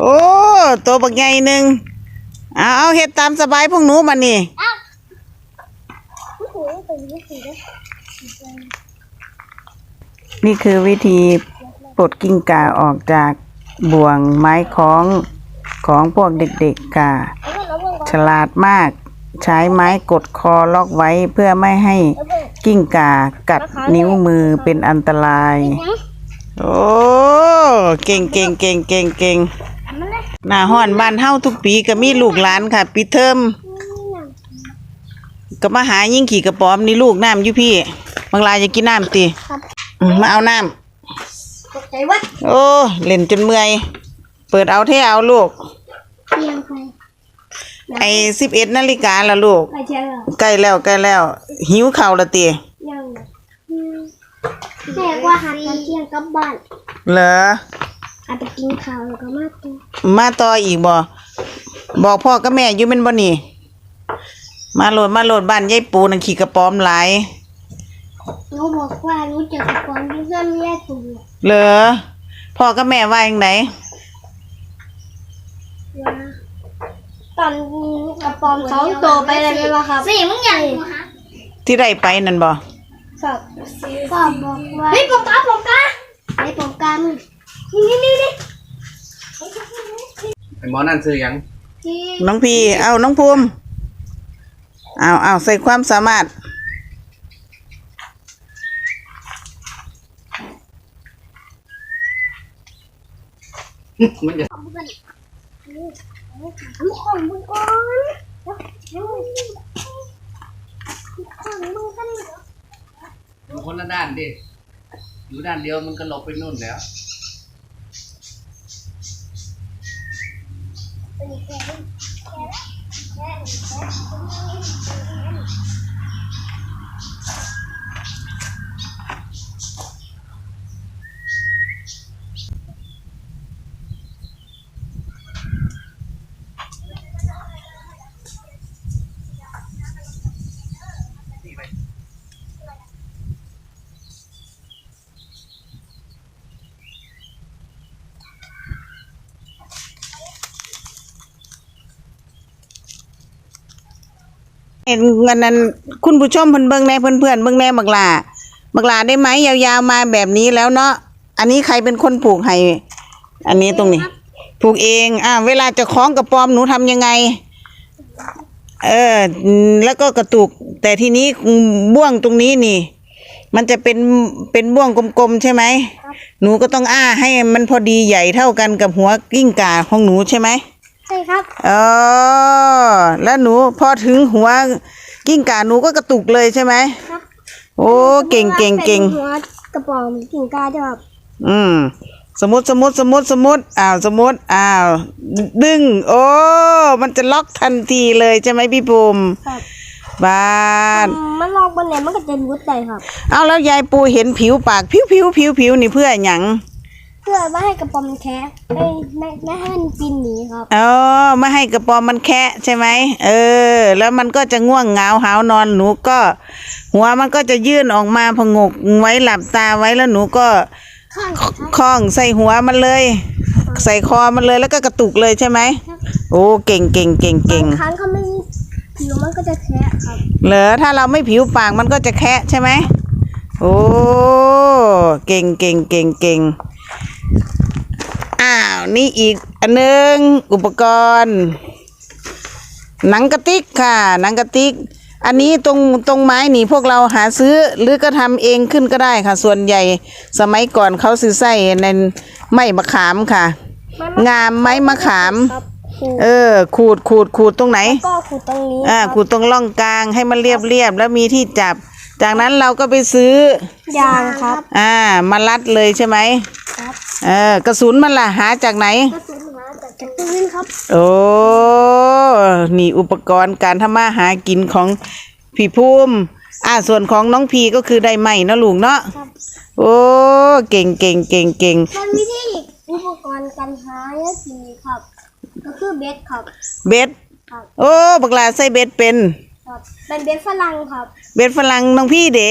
โอ้ตัวบักใหญ่หนึ่งเอาเอาเฮ็ดตามสบายพวกหนูมานี่นี่คือวิธีปลดกิ้งก่าออกจากบ่วงไม้คล้องของพวกเด็กๆค่ะแล้วก็แล้วเพิ่งฉลาดมากใช้ไม้กดคอล็อกไว้เพื่อไม่ให้กิ้งก่ากัดนิ้วมือเป็นอันตราย โอ้ เก่งเก่งเก่งเก่งเก่ง หน้าห้อนบ้านเฮาทุกปีก็มีลูกหลานค่ะปีเทอมก็มาหายิ่งขี่กระป๋อมนี่ลูกน้ำอยู่พี่บางรายจะกินน้ำตีครับอืมมาเอาน้ตกใจว่าำโอ้เล่นจนเมื่อย เปิดเอาเท่เอาลูกเตียงใครไอ้สิบเอ็ดนาฬิกาละลูกใครเชียร์เหรอใกล้แล้วใกล้แล้ว หิวเข่าวละตียังแม่ว่าหาตอนเที่ยงกลับบ้านเหรอ อาจจะกินข้าวแล้วก็มาตัวมาต่ออีกบ่บอกพ่อกับแม่อยู่เป็นบ่นี่ มาโหลดมาโหลดบ้านยายปูนั่นขี่กระป๋อมหลายหนูบอกว่าหนูเจอกับคนที่เพื่อนแยกตัวเหรอพ่อกับแม่ว่าอย่างไหนว่าตอนกระปอมสองตัวไปเลยไหมวะครับสี่มึงยังที่ได้ไปนั่นบ่ครับก็บอกว่าเฮ้ยปมกาปมกาไอ้ปมกามึง นี่นี่นี่ไอ้หมอนั่นซื้อหยังที่น้องพี่เอาน้องภูมิเอาเอาใส่ความสามารถ มันจะทำของมึงก่อนของมึงกันอยู่คนละด้านดิ อยู่ด้านเดียวมันก็หลบไปนู่นแล้ว เห็นเงินนั้นคุณผู้ชมเพิ่นเบิ่งแน่เพื่อนๆเบิ่งแน่บักหลาบักหลาได้ไหมยาวๆมาแบบนี้แล้วเนาะอันนี้ใครเป็นคนผูกให้อันนี้ตรงนี้ ผูกเองอ่าเวลาจะคล้องกระปอมหนูทำยังไง เอออืมแล้วก็กระตุก แต่ทีนี้อืมบ่วงตรงนี้นี่ มันจะเป็นเป็นบ่วงกลมๆใช่ไหม หนูก็ต้องอ้าให้มันพอดีใหญ่เท่ากันกับหัวกิ้งก่าของหนูใช่ไหมใช่ครับอ๋อแล้วหนูพอถึงหัวกิ้งก่าหนูก็กระตุกเลยใช่ไหมครับ โอ้เก่งเก่งเก่งหัวกระป๋อมกิ่งกาจะแบบอืม สมมติสมมติสมมติสมมติอ้าวสมมติอ้าวดึง โอ้ มันจะล็อกทันทีเลยใช่ไหมพี่ภูมิครับบ้านมันลองบนไหนมันก็จะรุดเลยครับเอาแล้วยายปูเห็นผิวปากผิวผิวผิวผิวนี่เพื่อหยังเพื่อไม่ให้กระป๋อมมันแคะไม่ไม่ไม่ให้มันปีนหนีครับอ๋อไม่ให้กระปอมมันแคะใช่ไหมเออ แล้วมันก็จะง่วงเหงาหาวนอนหนูก็ หัวมันก็จะยื่นออกมาผงกไว้หลับตาไว้แล้วหนูก็ ข้างคล้องใส่หัวมันเลย ใส่คอมันเลยแล้วก็กระตุกเลยใช่ไหมโอ้เก่งเก่งเก่งเก่งบางครั้งเขาไม่ผิวมันก็จะแคะครับ เหรอถ้าเราไม่ผิวปากมันก็จะแคะใช่ไหมโอ้เก่งเก่งเก่งเก่งอ้าวนี่อีกอันหนึงอุปกรณ์ หนังกระติกค่ะ หนังกระติก อันนี้ตรงตรงไม้นี่พวกเราหาซื้อหรือก็ทำเองขึ้นก็ได้ค่ะ ส่วนใหญ่สมัยก่อนเขาซื้อใส่ในไม้มะขามค่ะ งามไม้มะขามครับขูดเออ ขูดขูดขูดตรงไหน ก็ขูดตรงนี้อ่าครับขูดตรงร่องกลางให้มันเรียบเรียบแล้วมีที่จับ จากนั้นเราก็ไปซื้อยางครับ อ่ามารัดเลยใช่ไหมครับเออกระสุนมันล่ะหาจากไหนกระสุนหา จากจากปืนครับ โอ้ นี่อุปกรณ์การทำมาหากินของพี่ภูมิอ่าส่วนของน้องพีก็คือได้ไหมเนาะลุงเนาะครับ โอ้เก่งเก่งเก่งเก่งมันวิธีอุปกรณ์การหาเนี่ยสิครับ ก็คือเบ็ดครับ เบ็ดครับ โอ้บักลาใส่เบ็ดเป็น ครับเป็นเบ็ดฝรั่งครับเบ็ดฝรั่งน้องพี่เด๋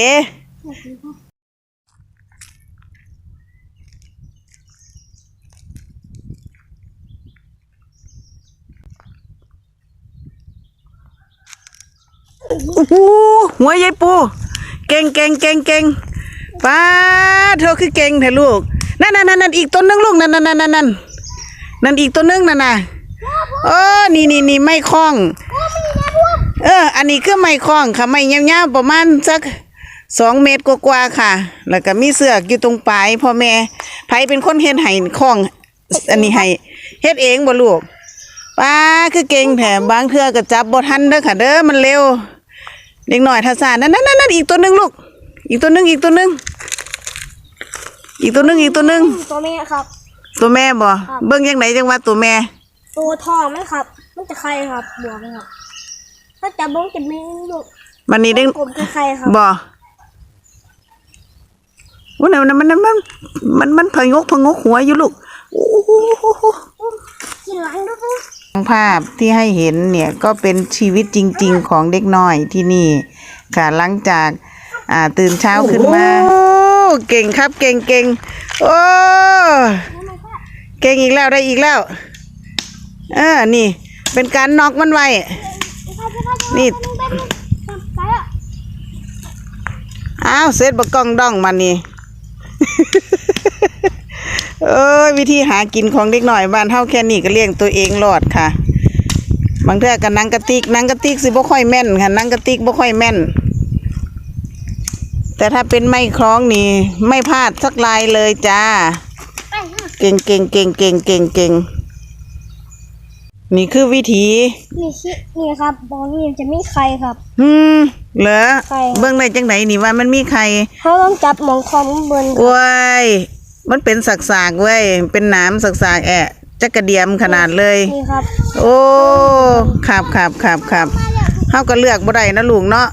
โอ้โหหัวยายปู เก่งเก่งเก่งเก่งป้าเธอคือเก่งแท้ลูก นั่นนั่นนั่นอีกตัวหนึงลูกนั่นนั่นนั่นนั่นนั่นนั่นอีกตัวหนึงนั่นน่ะเออนี่นี่นี่ไม่คล้อง เออ อันนี้คือไม่คล้องค่ะไม่ยาวๆประมาณสักสองเมตรกว่าๆค่ะ แล้วก็มีเสือกอยู่ตรงปลายพ่อแม่ไผเป็นคนเฮ็ดให้คล้อง อันนี้ให้เฮ็ดเองบ่ลูกป้าคือเก่งแถมบางเทื่อก็จับบ่ทันเด้อค่ะเด้อมันเร็ว เด็กหน่อยทาสานนั่นนั่นนั่นอีกตัวหนึงลูก อีกตัวหนึงอีกตัวหนึง อีกตัวหนึงอีกตัวหนึง ตัวแม่ครับ ตัวแม่บ่เบิ่งยังไหนจังว่าตัวแม่ ตัวทองไหมครับ มันจะใครครับบวกไหมครับถ้าจับบ้งจะมีลูกมันนี่เด้งกลมคือใครครับบ่วันนั้นมันมันมันมันมันพะงกพะงกหัวอยู่ลูกโอ้โหกินหลังด้วย ภาพที่ให้เห็นเนี่ยก็เป็นชีวิตจริง ๆ ของเด็กน้อยที่นี่ค่ะหลังจากอ่าตื่นเช้าขึ้นมาโอ้เก่งครับเก่งเก่งโอ้เก่งอีกแล้วได้อีกแล้วเออนี่ เป็นการน็อกมันไว้นี่อ้าวเสร็จบกกล้องดองมันนี่ เอ้ยวิธีหากินของเด็กหน่อยบ้านเฮาแค่นี้ก็เลี้ยงตัวเองรอดค่ะ บางเทื่อก็นังกระติกนังกระติกสิบ่ค่อยแม่นค่ะนังกระติกบ่ค่อยแม่น แต่ถ้าเป็นไม้คล้องนี่ ไม่พลาดสักลายเลยจ้าไปค่ะเก่งเก่งเก่งเก่งเก่งเก่งนี่คือวิธีนี่ชินี่ครับบอลนี่จะมีใครครับ อืมเหรอใครเบิ่งได้จังไหนนี่ว่ามันมีใครเขาต้องจับหมองคอมข้างบนโว้ย มันเป็นสักสากๆเว้ย เป็นหน้ำสักสากๆแอะจักกระเดียมขนาดเลย นี่ครับโอ้ครับครับครับครับเฮาก็เลือกบ่ได้นะลุงเนาะ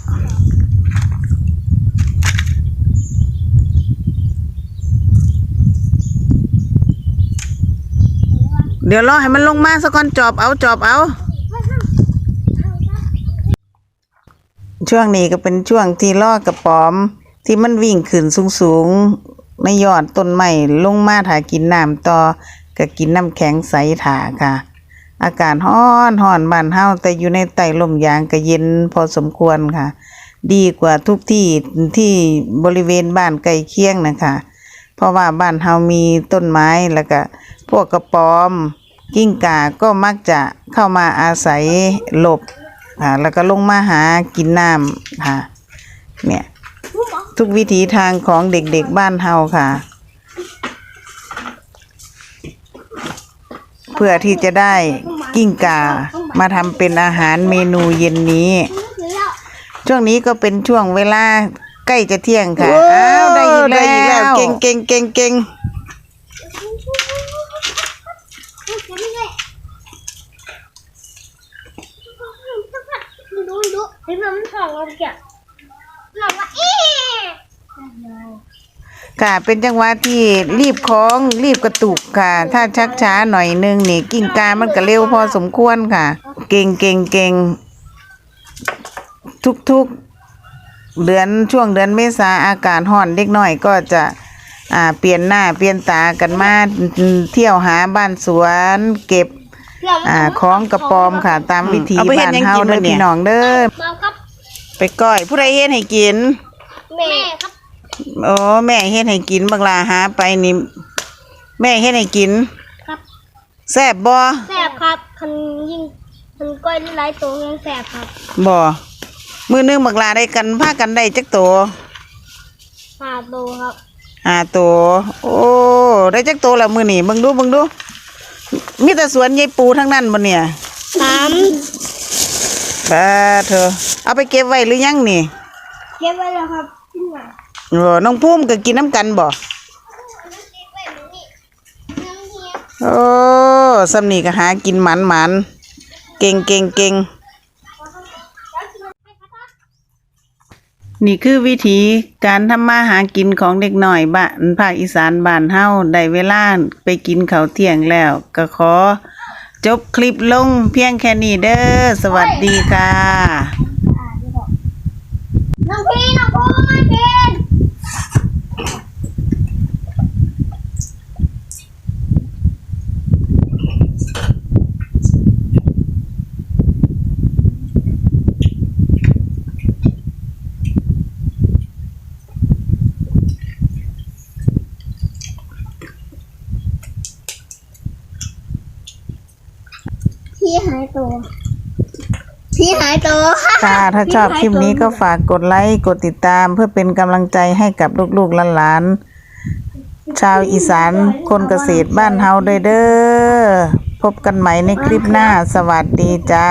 เดี๋ยวรอให้มันลงมาซะก่อนจอบเอาจอบเอา ช่วงนี้ก็เป็นช่วงที่ล่อกระป๋อม ที่มันวิ่งขึ้นสูงๆ ในยอดต้นไม้ลงมาถากินน้ำต่อก็กินน้ำแข็งใสถาค่ะ อากาศร้อนร้อนบ้านเฮาแต่อยู่ในใต้ลมยางก็เย็นพอสมควรค่ะ ดีกว่าทุกที่ที่บริเวณบ้านใกล้เคียงนะคะเพราะว่าบ้านเฮามีต้นไม้แล้วก็พวกกระป๋อมกิ้งก่าก็มักจะเข้ามาอาศัยหลบอ่าแล้วก็ลงมาหากินน้ำค่ะเนี่ย ทุกวิถีทางของเด็กๆบ้านเฮาค่ะ เพื่อที่จะได้กิ้งก่ามาทำเป็นอาหารเมนูเย็นนี้ถึงแล้วช่วงนี้ก็เป็นช่วงเวลาใกล้จะเที่ยงค่ะ อ้าวได้อีกแล้ว เก่งเก่งเก่งเก่งดูดูดูเห็นมันทองเราเกี่ยหลอกว่าเอ๊ะ ค่ะ เป็นจังหวะที่รีบคล้องรีบกระตุกค่ะ ถ้าชักช้าหน่อยนึงนี่กิ้งกามันก็เร็วพอสมควรค่ะ เก่งเก่งเก่งทุกทุกๆเดือนช่วงเดือนเมษาอากาศร้อนเด็กน้อยก็จะอ่าเปลี่ยนหน้าเปลี่ยนตากันมาเที่ยวหาบ้านสวนเก็บอ่าของกระปอมค่ะ ตามวิถีเอาไปเฮ็บ้าดนหยังเฮากินเด้อมื้อเนี่ยพี่น้องเด้อมาครับไปก้อยผู้ใดเฮ็ดให้กิน แม่ครับ โอ้แม่เฮ็ดให้กินบักลาหาไปนี่แม่เฮ็ดให้กินครับ แซ่บบ่แสบครับคันยิ่งคันก้อยไล่ตัวยังแสบครับบ่มื้อหนึงบักลาได้กันพากันได้จักโตหาโตครับ ห้าโตโอ้ได้จักโตแล้วมื้อนี้เบิ่งดูเบิ่งดูมีแต่สวนยายปูทั้งนั้นบ่เนี่ยสามบ้าเธอเอาไปเก็บไว้หรือยังนี่ เก็บไว้แล้วครับขึ้นมา โอ้น้องภูมิก็กินน้ำกันบ่โอ้สำนีก็หากินหมันหมันเก่งเก่งเก่งนี่คือวิธีการทำมาหากินของเด็กหน่อยบ้านภาคอีสานบ้านเฮาได้เวลาไปกินเขาเที่ยงแล้ว ก็ขอ จบคลิปลงเพียงแค่นี้เด้อสวัสดีค่ะ น้องพี่น้องพูมากิน พี่หาย ตัวพี่หายตัว ค่ะถ้าชอบคลิปนี้ก็ฝากกดไลค์กดติดตามเพื่อเป็นกำลังใจให้กับลูกๆหลานๆชาวอีสานคนเกษตรบ้านเฮาด้วยเด้อพบกันใหม่ในคลิปหน้า สวัสดีจ้า